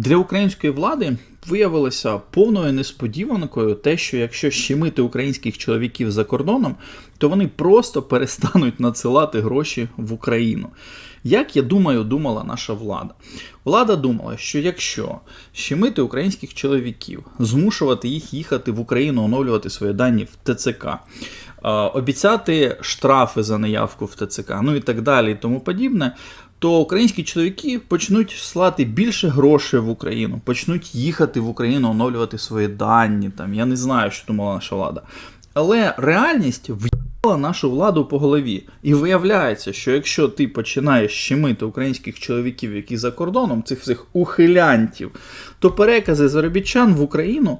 Для української влади виявилося повною несподіванкою те, що якщо щемити українських чоловіків за кордоном, то вони просто перестануть надсилати гроші в Україну. Як я думаю, думала наша влада. Влада думала, що якщо щемити українських чоловіків, змушувати їх їхати в Україну, оновлювати свої дані в ТЦК, е, обіцяти штрафи за неявку в ТЦК, ну і так далі, і тому подібне, то українські чоловіки почнуть слати більше грошей в Україну, почнуть їхати в Україну, оновлювати свої дані. Там я не знаю, що думала наша влада. Але реальність в'їбала нашу владу по голові. І виявляється, що якщо ти починаєш щемити українських чоловіків, які за кордоном, цих всіх ухилянтів, то перекази заробітчан в Україну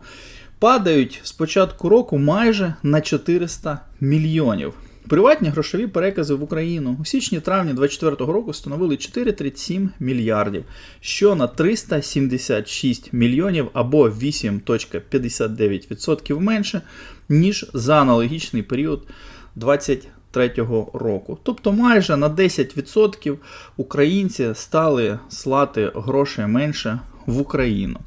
падають з початку року майже на 400 мільйонів. Приватні грошові перекази в Україну у січні-травні 2024 року становили 4,37 мільярдів, що на 376 мільйонів або 8,59% менше, ніж за аналогічний період 2023 року. Тобто майже на 10% українці стали слати грошей менше в Україну.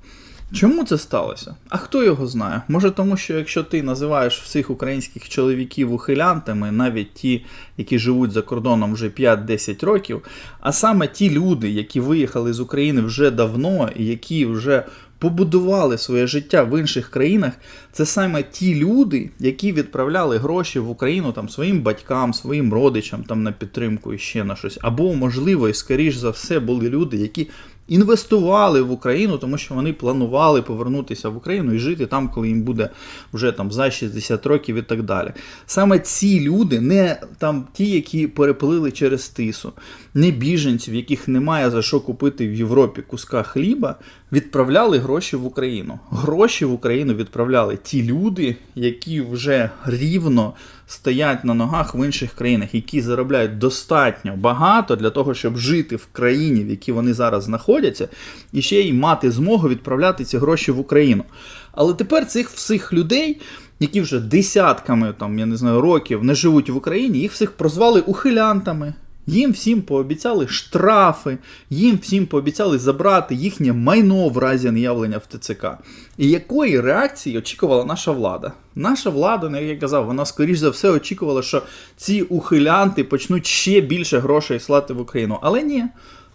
Чому це сталося? А хто його знає? Може тому, що якщо ти називаєш всіх українських чоловіків ухилянтами, навіть ті, які живуть за кордоном вже 5-10 років, а саме ті люди, які виїхали з України вже давно і які вже побудували своє життя в інших країнах, це саме ті люди, які відправляли гроші в Україну там своїм батькам, своїм родичам там на підтримку і ще на щось. Або, можливо, і скоріш за все були люди, які інвестували в Україну, тому що вони планували повернутися в Україну і жити там, коли їм буде вже там за 60 років і так далі. Саме ці люди, не там ті, які переплили через тису, не біженці, в яких немає за що купити в Європі куска хліба, відправляли гроші в Україну. Гроші в Україну відправляли ті люди, які вже рівно стоять на ногах в інших країнах, які заробляють достатньо багато для того, щоб жити в країні, в якій вони зараз знаходяться, і ще й мати змогу відправляти ці гроші в Україну. Але тепер цих всіх людей, які вже десятками там, я не знаю, років не живуть в Україні, їх всіх прозвали ухилянтами. Їм всім пообіцяли штрафи, їм всім пообіцяли забрати їхнє майно в разі неявлення в ТЦК. І якої реакції очікувала наша влада? Наша влада, ну, як я казав, вона скоріш за все очікувала, що ці ухилянти почнуть ще більше грошей слати в Україну. Але ні.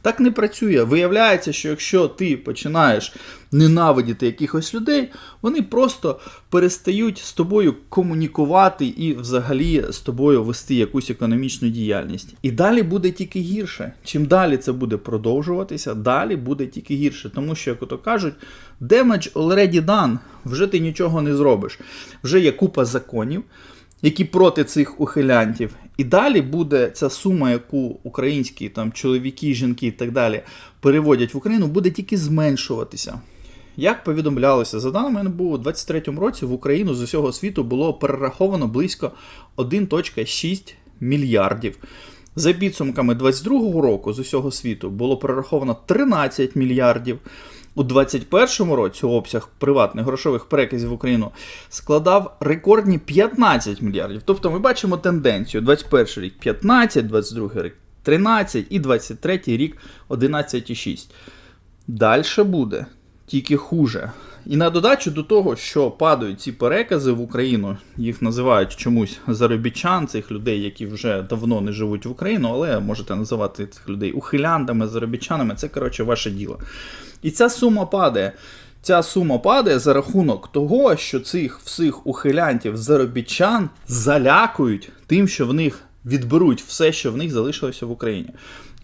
Так не працює. Виявляється, що якщо ти починаєш ненавидіти якихось людей, вони просто перестають з тобою комунікувати і взагалі з тобою вести якусь економічну діяльність. І далі буде тільки гірше. Чим далі це буде продовжуватися, далі буде тільки гірше. Тому що, як ото кажуть, damage already done, вже ти нічого не зробиш. Вже є купа законів які проти цих ухилянтів. І далі буде ця сума, яку українські там чоловіки, жінки і так далі переводять в Україну, буде тільки зменшуватися. Як повідомлялося, за даними НБУ, у 2023 році в Україну з усього світу було перераховано близько 1,6 мільярдів. За підсумками 2022 року з усього світу було перераховано 13 мільярдів. У 2021 році обсяг приватних грошових переказів в Україну складав рекордні 15 мільярдів. Тобто ми бачимо тенденцію: 21 рік 15, 22 рік 13 і 23 рік 11,6. Далі буде тільки хуже. І на додачу до того, що падають ці перекази в Україну, їх називають чомусь заробітчан, цих людей, які вже давно не живуть в Україну, але можете називати цих людей ухилянтами, заробітчанами, це коротше ваше діло. І ця сума падає. Ця сума падає за рахунок того, що цих всіх ухилянтів заробітчан залякують тим, що в них відберуть все, що в них залишилося в Україні.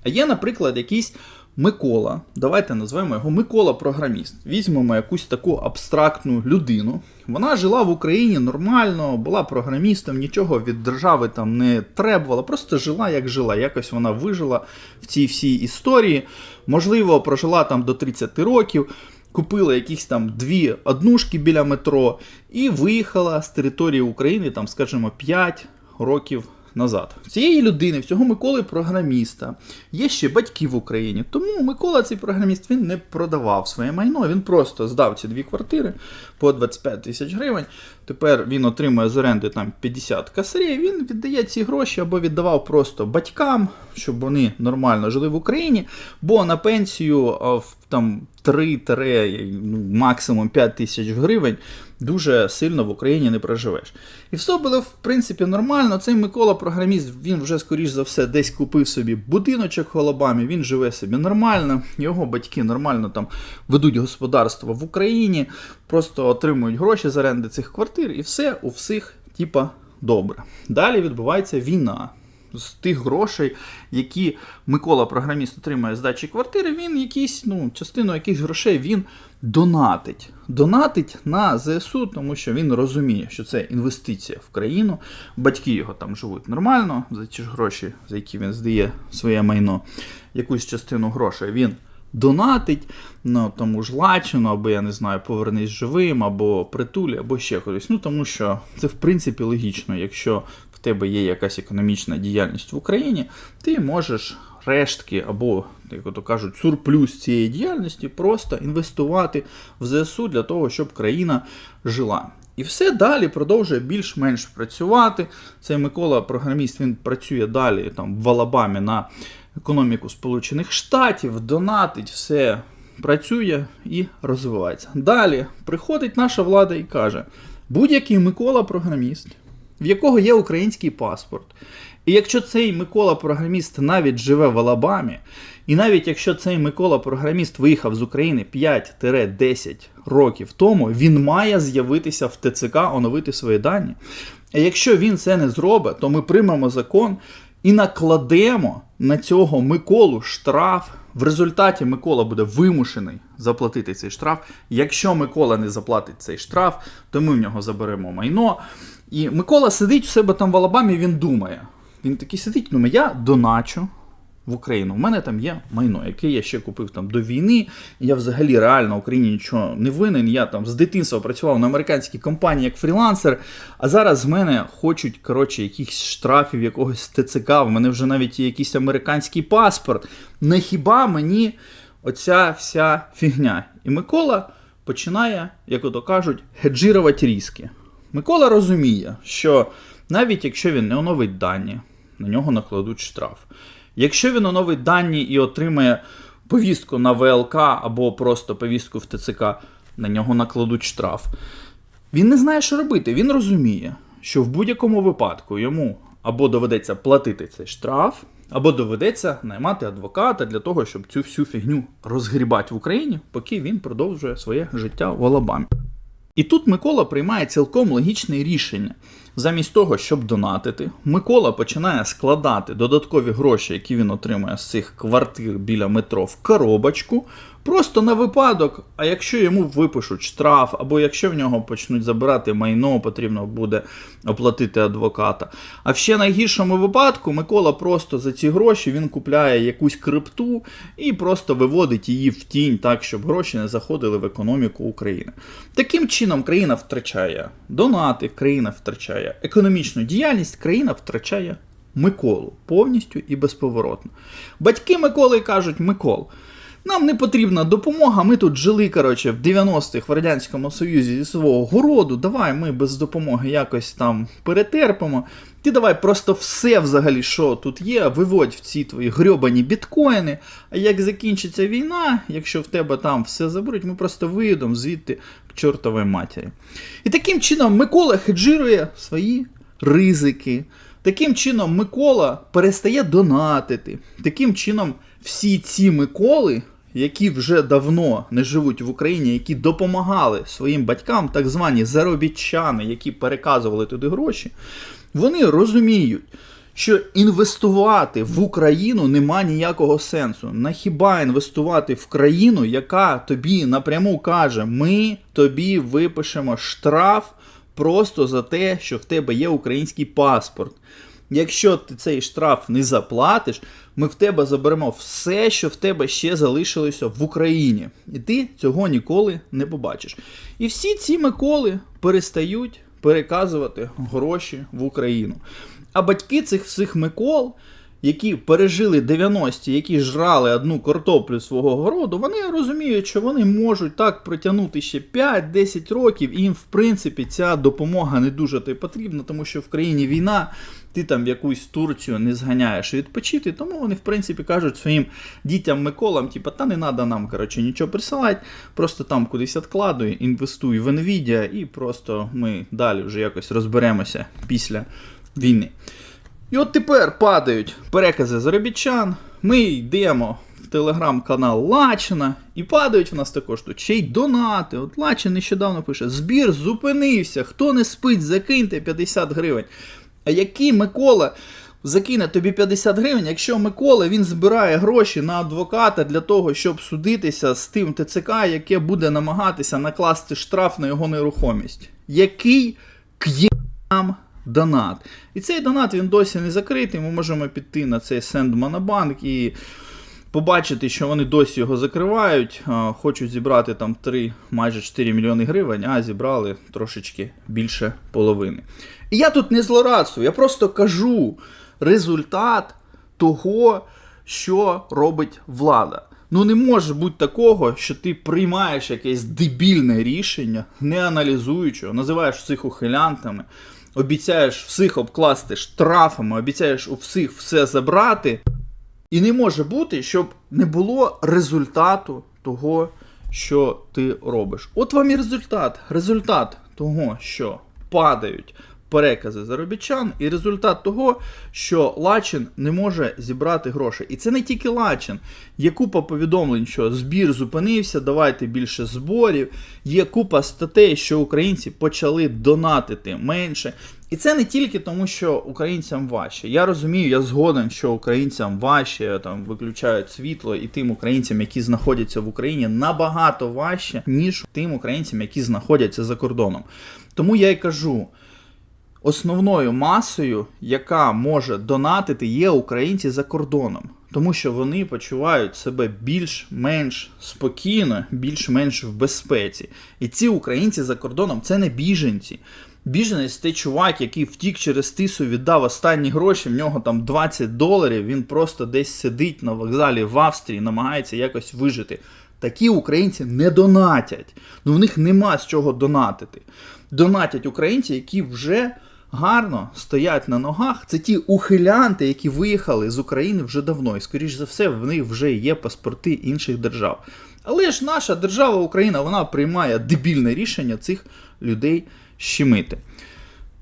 А є, наприклад, якийсь Микола, давайте назвемо його Микола-програміст. Візьмемо якусь таку абстрактну людину. Вона жила в Україні нормально, була програмістом, нічого від держави там не требувала, просто жила як жила. Якось вона вижила в цій всій історії. Можливо, прожила там до 30 років. Купила якісь там дві однушки біля метро і виїхала з території України, там, скажімо, 5 років назад. Цієї людини, всього Миколи програміста, є ще батьки в Україні. Тому Микола, цей програміст, він не продавав своє майно, він просто здав ці дві квартири по 25 тисяч гривень, Тепер він отримує з оренди там 50 косарів, він віддає ці гроші або віддавав просто батькам, щоб вони нормально жили в Україні, бо на пенсію там 3 ну, максимум 5 тисяч гривень дуже сильно в Україні не проживеш. І все було в принципі нормально. Цей Микола програміст, він вже скоріш за все десь купив собі будиночок в Алабамі, він живе собі нормально, його батьки нормально там ведуть господарство в Україні, просто отримують гроші з оренди цих квартир, і все у всіх, типа, добре. Далі відбувається війна. З тих грошей, які Микола програміст отримує з дачі квартири, він якісь, ну, частину якихось грошей він донатить. Донатить на ЗСУ, тому що він розуміє, що це інвестиція в країну. Батьки його там живуть нормально за ті ж гроші, за які він здає своє майно. Якусь частину грошей він донатить ну, тому ж Лачину, або я не знаю, повернись живим, або притулі, або ще кудись. Ну тому що це в принципі логічно, якщо в тебе є якась економічна діяльність в Україні, ти можеш рештки або, як то кажуть, сурплюс цієї діяльності просто інвестувати в ЗСУ для того, щоб країна жила. І все далі продовжує більш-менш працювати. Цей Микола, програміст, він працює далі там в Алабамі на економіку Сполучених Штатів, донатить, все працює і розвивається. Далі приходить наша влада і каже: будь-який Микола програміст, в якого є український паспорт. І якщо цей Микола програміст навіть живе в Алабамі, і навіть якщо цей Микола програміст виїхав з України 5-10 років тому, він має з'явитися в ТЦК, оновити свої дані. А якщо він це не зробить, то ми приймемо закон і накладемо на цього Миколу штраф. В результаті Микола буде вимушений заплатити цей штраф. Якщо Микола не заплатить цей штраф, то ми в нього заберемо майно. І Микола сидить у себе там в Алабамі, він думає. Він такий сидить, думає, я доначу в Україну. У мене там є майно, яке я ще купив там до війни. Я взагалі реально Україні нічого не винен. Я там з дитинства працював на американській компанії як фрілансер, а зараз з мене хочуть коротше, якихось штрафів, якогось ТЦК. В мене вже навіть є якийсь американський паспорт. Не хіба мені оця вся фігня? І Микола починає, як ото кажуть, хеджирувати різки. Микола розуміє, що навіть якщо він не оновить дані, на нього накладуть штраф. Якщо він оновить дані і отримає повістку на ВЛК або просто повістку в ТЦК, на нього накладуть штраф. Він не знає, що робити. Він розуміє, що в будь-якому випадку йому або доведеться платити цей штраф, або доведеться наймати адвоката для того, щоб цю всю фігню розгрібати в Україні, поки він продовжує своє життя в Алабамі. І тут Микола приймає цілком логічне рішення. Замість того, щоб донатити, Микола починає складати додаткові гроші, які він отримує з цих квартир біля метро в коробочку, просто на випадок, а якщо йому випишуть штраф, або якщо в нього почнуть забирати майно, потрібно буде оплатити адвоката. А в ще найгіршому випадку Микола просто за ці гроші він купляє якусь крипту і просто виводить її в тінь, так, щоб гроші не заходили в економіку України. Таким чином, країна втрачає донати, країна втрачає економічну діяльність, країна втрачає Миколу повністю і безповоротно. Батьки Миколи кажуть: Микол. Нам не потрібна допомога. Ми тут жили, коротше, в 90-х в Радянському Союзі зі свого городу. Давай ми без допомоги якось там перетерпимо. Ти давай просто все взагалі, що тут є, виводь в ці твої грьобані біткоїни. А як закінчиться війна, якщо в тебе там все заберуть, ми просто виїдемо звідти к чортовій матері. І таким чином Микола хеджирує свої ризики. Таким чином, Микола перестає донатити. Таким чином, всі ці Миколи які вже давно не живуть в Україні, які допомагали своїм батькам, так звані заробітчани, які переказували туди гроші, вони розуміють. Що інвестувати в Україну нема ніякого сенсу. На хіба інвестувати в країну, яка тобі напряму каже, ми тобі випишемо штраф просто за те, що в тебе є український паспорт. Якщо ти цей штраф не заплатиш, ми в тебе заберемо все, що в тебе ще залишилося в Україні. І ти цього ніколи не побачиш. І всі ці Миколи перестають переказувати гроші в Україну. А батьки цих всіх Микол, які пережили 90-ті, які жрали одну картоплю свого городу, вони розуміють, що вони можуть так протягнути ще 5-10 років, і їм, в принципі, ця допомога не дуже то й потрібна, тому що в країні війна, ти там в якусь Турцію не зганяєш відпочити, тому вони, в принципі, кажуть своїм дітям Миколам, типу, та не треба нам коротше, нічого присилати, просто там кудись відкладуй, інвестуй в Nvidia, і просто ми далі вже якось розберемося після війни. І от тепер падають перекази заробітчан. Ми йдемо в телеграм-канал Лачина, і падають в нас також тут ще й донати. От Лачин нещодавно пише: збір зупинився. Хто не спить, закиньте 50 гривень. А який Микола закине тобі 50 гривень, якщо Микола він збирає гроші на адвоката для того, щоб судитися з тим ТЦК, яке буде намагатися накласти штраф на його нерухомість? Який к'єм донат? І цей донат він досі не закритий. Ми можемо піти на цей Send Monobank і побачити, що вони досі його закривають. Хочуть зібрати там 3, майже 4 мільйони гривень, а зібрали трошечки більше половини. І я тут не злорадствую, я просто кажу результат того, що робить влада. Ну не може бути такого, що ти приймаєш якесь дебільне рішення, не аналізуючи, називаєш всіх ухилянтами, обіцяєш всіх обкласти штрафами, обіцяєш у всіх все забрати. І не може бути, щоб не було результату того, що ти робиш. От вам і результат. Результат того, що падають перекази заробітчан, і результат того, що Лачин не може зібрати гроші. І це не тільки Лачин. Є купа повідомлень, що збір зупинився, давайте більше зборів. Є купа статей, що українці почали донатити менше. І це не тільки тому, що українцям важче. Я розумію, я згоден, що українцям важче там виключають світло, і тим українцям, які знаходяться в Україні, набагато важче, ніж тим українцям, які знаходяться за кордоном. Тому я й кажу. Основною масою, яка може донатити, є українці за кордоном, тому що вони почувають себе більш-менш спокійно, більш-менш в безпеці. І ці українці за кордоном це не біженці. Біженець це чувак, який втік через тису, віддав останні гроші, в нього там 20 доларів, він просто десь сидить на вокзалі в Австрії, намагається якось вижити. Такі українці не донатять. Ну в них нема з чого донатити. Донатять українці, які вже гарно стоять на ногах. Це ті ухилянти, які виїхали з України вже давно. І, скоріш за все, в них вже є паспорти інших держав. Але ж наша держава Україна вона приймає дебільне рішення цих людей щемити.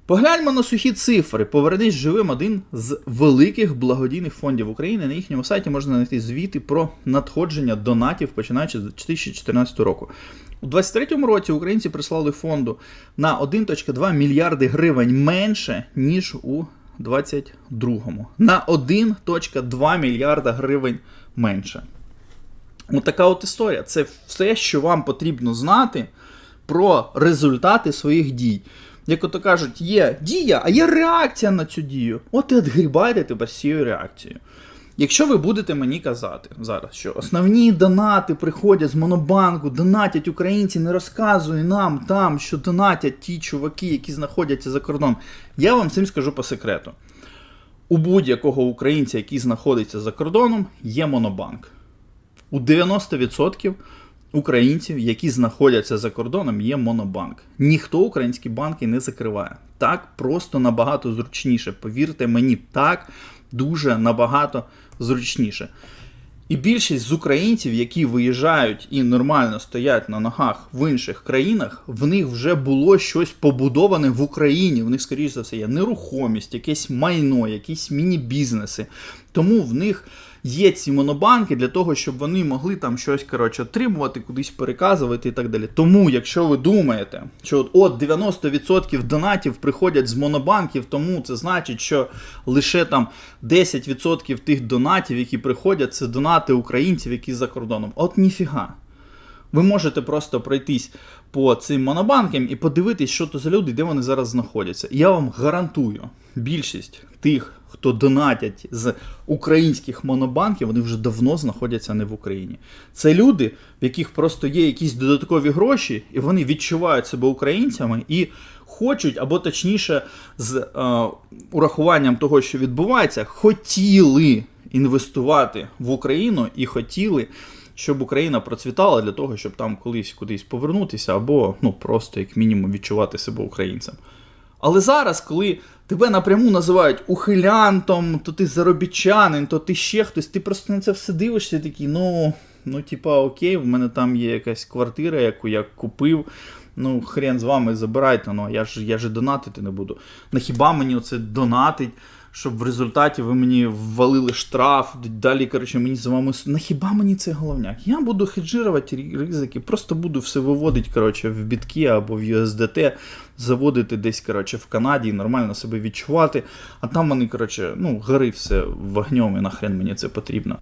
Погляньмо на сухі цифри. Повернись живим один з великих благодійних фондів України. На їхньому сайті можна знайти звіти про надходження донатів, починаючи з 2014 року. У 2023 році українці прислали фонду на 1,2 мільярди гривень менше, ніж у 2022. На 1,2 мільярда гривень менше. От така от історія. Це все, що вам потрібно знати про результати своїх дій. Як ото кажуть, є дія, а є реакція на цю дію. От і відгрібайте тепер цією реакцією. Якщо ви будете мені казати зараз, що основні донати приходять з Монобанку, донатять українці, не розказуй нам там, що донатять ті чуваки, які знаходяться за кордоном, я вам цим скажу по секрету. У будь-якого українця, який знаходиться за кордоном, є Монобанк. У 90% українців, які знаходяться за кордоном, є Монобанк. Ніхто українські банки не закриває. Так просто набагато зручніше. Повірте мені, так дуже набагато зручніше. І більшість з українців, які виїжджають і нормально стоять на ногах в інших країнах, в них вже було щось побудоване в Україні. В них, скоріш за все, є нерухомість, якесь майно, якісь міні-бізнеси. Тому в них є ці монобанки для того, щоб вони могли там щось коротше, отримувати, кудись переказувати і так далі. Тому, якщо ви думаєте, що от, от 90% донатів приходять з монобанків, тому це значить, що лише там 10% тих донатів, які приходять, це донати українців, які за кордоном. От ніфіга. Ви можете просто пройтись по цим монобанкам і подивитись, що то за люди, де вони зараз знаходяться. Я вам гарантую, більшість тих, хто донатять з українських монобанків, вони вже давно знаходяться не в Україні. Це люди, в яких просто є якісь додаткові гроші, і вони відчувають себе українцями і хочуть, або точніше, з е, урахуванням того, що відбувається, хотіли інвестувати в Україну і хотіли. Щоб Україна процвітала для того, щоб там колись кудись повернутися, або ну просто як мінімум відчувати себе українцем. Але зараз, коли тебе напряму називають ухилянтом, то ти заробітчанин, то ти ще хтось, ти просто на це все дивишся такий, ну, ну, типа, окей, в мене там є якась квартира, яку я купив. Ну, хрен з вами забирайте, ну я ж я ж донатити не буду. На хіба мені оце донатить, щоб в результаті ви мені ввалили штраф, далі, коротше, мені з вами. На хіба мені це головняк? Я буду хеджирувати ризики, просто буду все виводити, коротше, в бітки або в USDT, заводити десь, коротше, в Канаді і нормально себе відчувати. А там вони, коротше, ну, гори все вогнем і нахрен мені це потрібно.